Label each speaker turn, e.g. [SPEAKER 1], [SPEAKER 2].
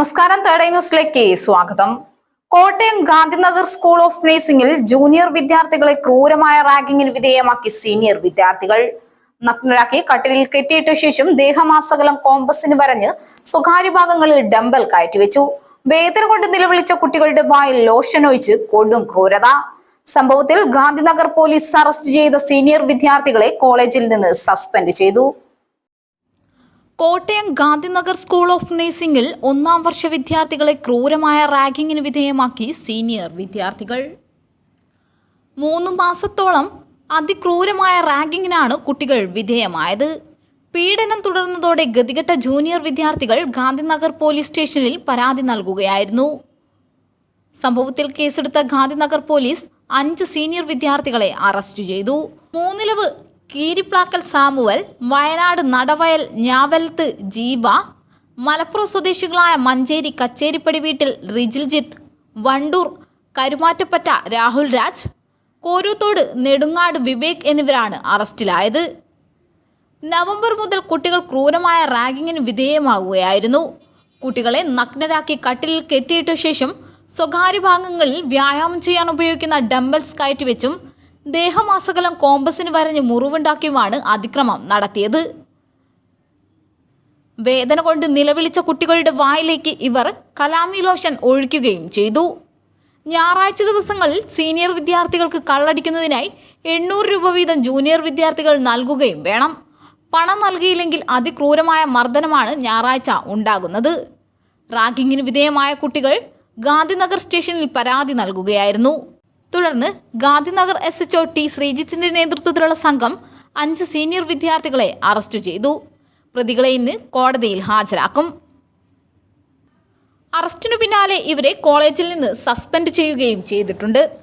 [SPEAKER 1] നമസ്കാരം തേർഡ് ന്യൂസിലേക്ക് സ്വാഗതം. കോട്ടയം ഗാന്ധിനഗർ സ്കൂൾ ഓഫ് നഴ്സിംഗിൽ ജൂനിയർ വിദ്യാർത്ഥികളെ ക്രൂരമായ റാഗിങ്ങിന് വിധേയമാക്കി സീനിയർ വിദ്യാർത്ഥികൾ. നഗ്നരാക്കി കട്ടിലിൽ കെട്ടിയിട്ട ശേഷം ദേഹമാസകലം കോമ്പസിന് വരഞ്ഞ് സ്വകാര്യ ഭാഗങ്ങളിൽ ഡംബൽ കയറ്റിവെച്ചു. വേദന കൊണ്ട് നിലവിളിച്ച കുട്ടികളുടെ വായിൽ ലോഷൻ ഒഴിച്ച് കൊടും ക്രൂരത. സംഭവത്തിൽ ഗാന്ധിനഗർ പോലീസ് അറസ്റ്റ് ചെയ്ത സീനിയർ വിദ്യാർത്ഥികളെ കോളേജിൽ നിന്ന് സസ്പെൻഡ് ചെയ്തു.
[SPEAKER 2] കോട്ടയം ഗാന്ധിനഗർ സ്കൂൾ ഓഫ് നഴ്സിംഗിൽ ഒന്നാം വർഷ വിദ്യാർത്ഥികളെ ക്രൂരമായ റാഗിങ്ങിന് വിധേയമാക്കി സീനിയർ വിദ്യാർത്ഥികൾ. മൂന്ന് മാസത്തോളം അതിക്രൂരമായ റാഗിങ്ങിനാണ് കുട്ടികൾ വിധേയമായത്. പീഡനം തുടർന്നതോടെ ഗതികെട്ട ജൂനിയർ വിദ്യാർത്ഥികൾ ഗാന്ധിനഗർ പോലീസ് സ്റ്റേഷനിൽ പരാതി നൽകുകയായിരുന്നു. സംഭവത്തിൽ കേസെടുത്ത ഗാന്ധിനഗർ പോലീസ് അഞ്ച് സീനിയർ വിദ്യാർത്ഥികളെ അറസ്റ്റ് ചെയ്തു. മൂന്നിലവ് കീരിപ്ലാക്കൽ സാമുവൽ വയനാട് നടവയൽ ഞാവലത്ത് ജീവ മലപ്പുറം സ്വദേശികളായ മഞ്ചേരി കച്ചേരിപ്പടി വീട്ടിൽ റിജിൽജിത്ത് വണ്ടൂർ കരുമാറ്റപ്പറ്റ രാഹുൽ രാജ് കോരൂത്തോട് നെടുങ്ങാട് വിവേക് എന്നിവരാണ് അറസ്റ്റിലായത്. നവംബർ മുതൽ കുട്ടികൾ ക്രൂരമായ റാഗിങ്ങിന് വിധേയമാകുകയായിരുന്നു കുട്ടികളെ നഗ്നരാക്കി കട്ടിലിൽ കെട്ടിയിട്ട ശേഷം സ്വകാര്യ ഭാഗങ്ങളിൽ വ്യായാമം ചെയ്യാൻ ഉപയോഗിക്കുന്ന ഡംബൽസ് കയറ്റിവെച്ചും ദേഹമാസകലം കോമ്പസിന് വരഞ്ഞ് മുറിവുണ്ടാക്കിയുമാണ് അതിക്രമം നടത്തിയത്. വേദന കൊണ്ട് നിലവിളിച്ച കുട്ടികളുടെ വായിലേക്ക് ഇവർ കലാമി ലോഷൻ ഒഴിക്കുകയും ചെയ്തു. ഞായറാഴ്ച ദിവസങ്ങളിൽ സീനിയർ വിദ്യാർത്ഥികൾക്ക് കള്ളടിക്കുന്നതിനായി എണ്ണൂറ് രൂപ വീതം ജൂനിയർ വിദ്യാർത്ഥികൾ നൽകുകയും വേണം. പണം നൽകിയില്ലെങ്കിൽ അതിക്രൂരമായ മർദ്ദനമാണ് ഞായറാഴ്ച ഉണ്ടാകുന്നത്. റാഗിങ്ങിന് വിധേയമായ കുട്ടികൾ ഗാന്ധിനഗർ സ്റ്റേഷനിൽ പരാതി നൽകുകയായിരുന്നു. തുടർന്ന് ഗാന്ധിനഗർ എസ് എച്ച് ടി ശ്രീജിത്തിന്റെ നേതൃത്വത്തിലുള്ള സംഘം അഞ്ച് സീനിയർ വിദ്യാർത്ഥികളെ അറസ്റ്റ് ചെയ്തു. പ്രതികളെ ഇന്ന് കോടതിയിൽ ഹാജരാക്കും. അറസ്റ്റിനു പിന്നാലെ ഇവരെ കോളേജിൽ നിന്ന് സസ്പെൻഡ് ചെയ്യുകയും ചെയ്തിട്ടുണ്ട്.